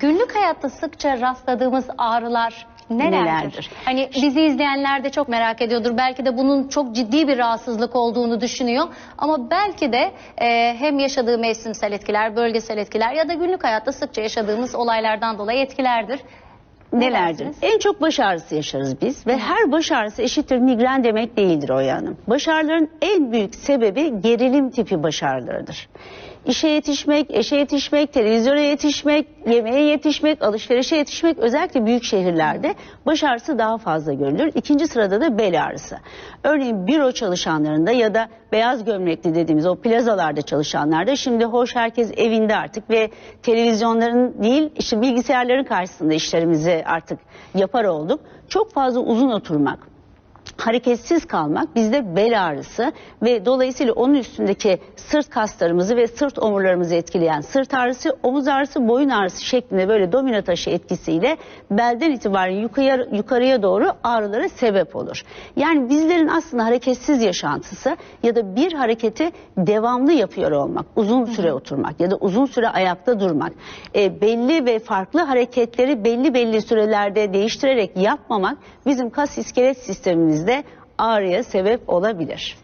Günlük hayatta sıkça rastladığımız ağrılar nelerdir? Nelerdir? Hani bizi izleyenler de çok merak ediyordur. Belki de bunun çok ciddi bir rahatsızlık olduğunu düşünüyor. Ama belki de e, hem yaşadığı mevsimsel etkiler, bölgesel etkiler ya da günlük hayatta sıkça yaşadığımız olaylardan dolayı etkilerdir. Ne Nelerdir? En çok baş ağrısı yaşarız biz ve her baş ağrısı eşittir migren demek değildir o Hanım. Baş ağrıların en büyük sebebi gerilim tipi baş ağrılarıdır. İşe yetişmek, eşe yetişmek, televizyona yetişmek, yemeğe yetişmek, alışverişe yetişmek özellikle büyük şehirlerde baş ağrısı daha fazla görülür. İkinci sırada da bel ağrısı. Örneğin büro çalışanlarında ya da beyaz gömlekli dediğimiz o plazalarda çalışanlarda şimdi hoş herkes evinde artık ve televizyonların değil işte bilgisayarların karşısında işlerimizi artık yapar olduk. Çok fazla uzun oturmak, hareketsiz kalmak bizde bel ağrısı ve dolayısıyla onun üstündeki sırt kaslarımızı ve sırt omurlarımızı etkileyen sırt ağrısı, omuz ağrısı, boyun ağrısı şeklinde böyle domino taşı etkisiyle belden itibaren yukarıya, yukarıya doğru ağrılara sebep olur. Yani bizlerin aslında hareketsiz yaşantısı ya da bir hareketi devamlı yapıyor olmak, uzun süre oturmak ya da uzun süre ayakta durmak, e, belli ve farklı hareketleri belli belli sürelerde değiştirerek yapmamak bizim kas iskelet sistemimizde ağrıya sebep olabilir.